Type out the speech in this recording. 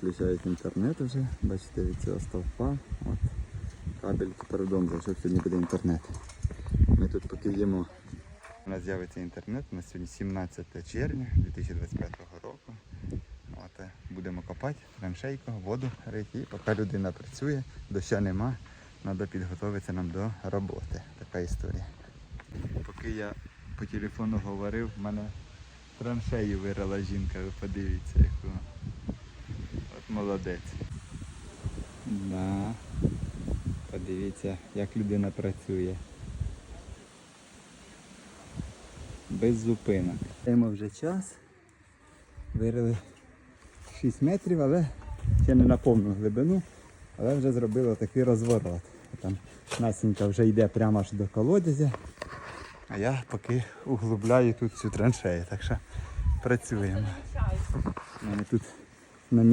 підключають інтернет вже. Бачите, від цього стовпа. От. Кабельки передом, що сьогодні буде інтернет. Ми тут поки їмо. У нас з'явиться інтернет. У нас сьогодні 17 червня 2025 року. От, е, будемо копати траншейку, воду рити. І поки людина працює, дощу нема, треба підготуватися нам до роботи. Така історія. Поки я по телефону говорив, в мене траншею вирила жінка, ви подивіться яку. Молодець. Да. Подивіться, як людина працює. Без зупинок. Даємо вже час. Вирили 6 метрів, але ще не на повну глибину, але вже зробили такий розворот. Там Насінька вже йде прямо аж до колодязя. А я поки углубляю тут цю траншею, так що працюємо. Тут на